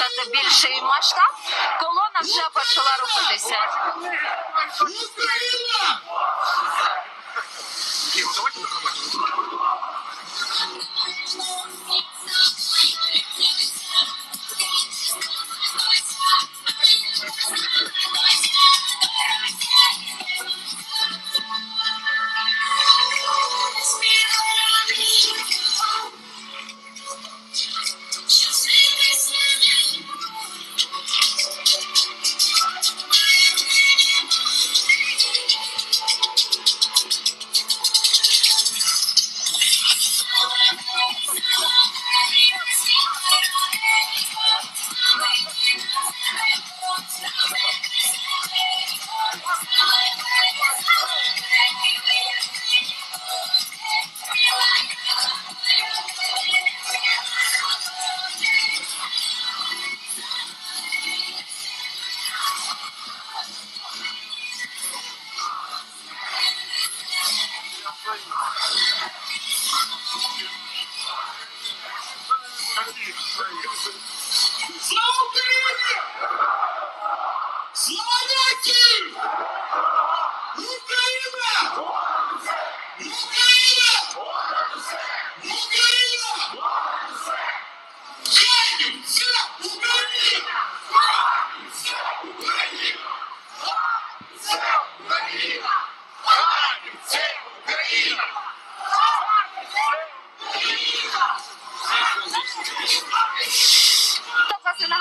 щоб показати більший масштаб. Колона вже почала рухатися. Давайте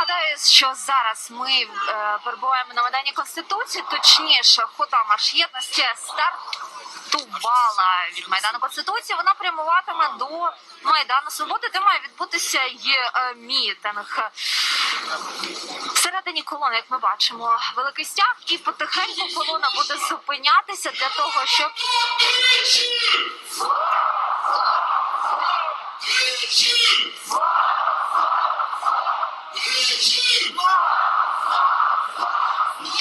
нагадаю, що зараз ми е, перебуваємо на Майдані Конституції, точніше, хода марш єдності стартувала від Майдану Конституції. Вона прямуватиме до Майдану Свободи, де має відбутися і е, мітинг. Всередині колони, як ми бачимо, великий стяг, і потихеньку колона буде зупинятися для того, щоб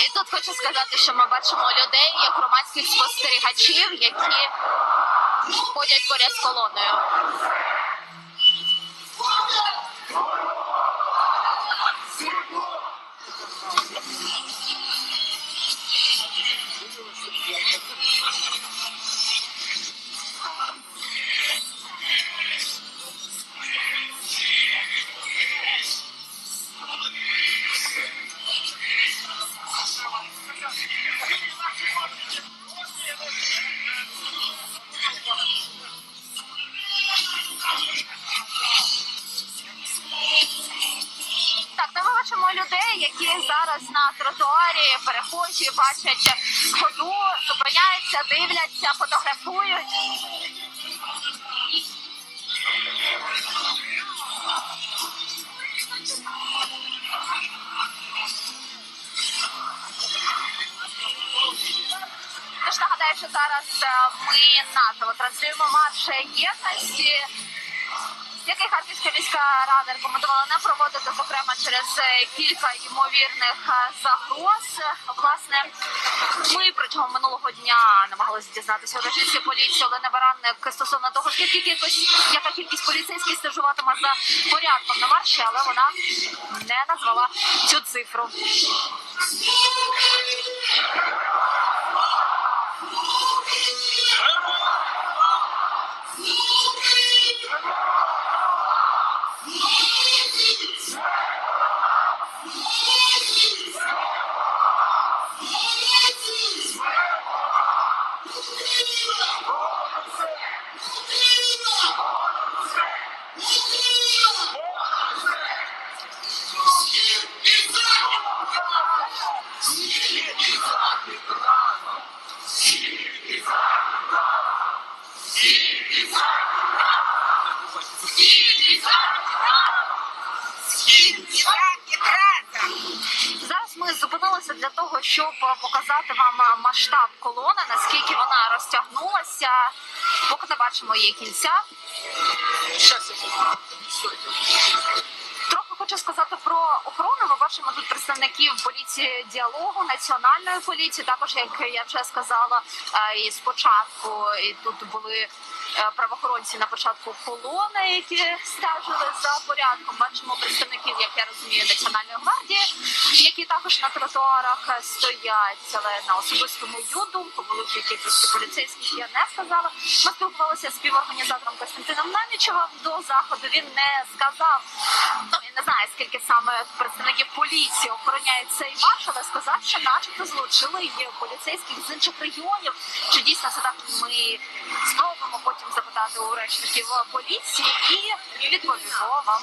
І тут хочу сказати, що ми бачимо людей як громадських спостерігачів, які ходять поряд з колоною. Зараз на тротуарі перехожі, бачать ходу, зупиняються, дивляться, фотографують. Тож нагадаю, що зараз е, ми наживо транслюємо марш єдності Харківська рада рекомендувала не проводити, зокрема через е, кілька ймовірних е, загроз. Власне, ми протягом минулого дня намагалися дізнатися у речниці поліції Олени Баранник стосовно того, скільки кількість, яка кількість поліцейських стежуватиме за порядком на марші, але вона не назвала цю цифру. Зараз того, щоб показати вам масштаб колони, наскільки вона розтягнулася. Поки не бачимо її кінця. Трохи хочу сказати про охорону. Ми бачимо тут представників поліції діалогу, національної поліції. Також, як я вже сказала, і спочатку і тут були правоохоронці на початку колони, які стежили за порядком. Бачимо представників, як я розумію, національної гвардії, які також на тротуарах е, стоять, але на особисту мою думку, великій кількості поліцейських я не сказала. Ми спілкувалися з співорганізатором Костянтином Намічевим до заходу. Він не сказав. Ну я не знаю скільки саме представників поліції охороняють цей марш, але сказав, що начебто залучили і поліцейських з інших регіонів. Чи дійсно це так? Ми спробуємо потім запитати у речників поліції і відповімо вам.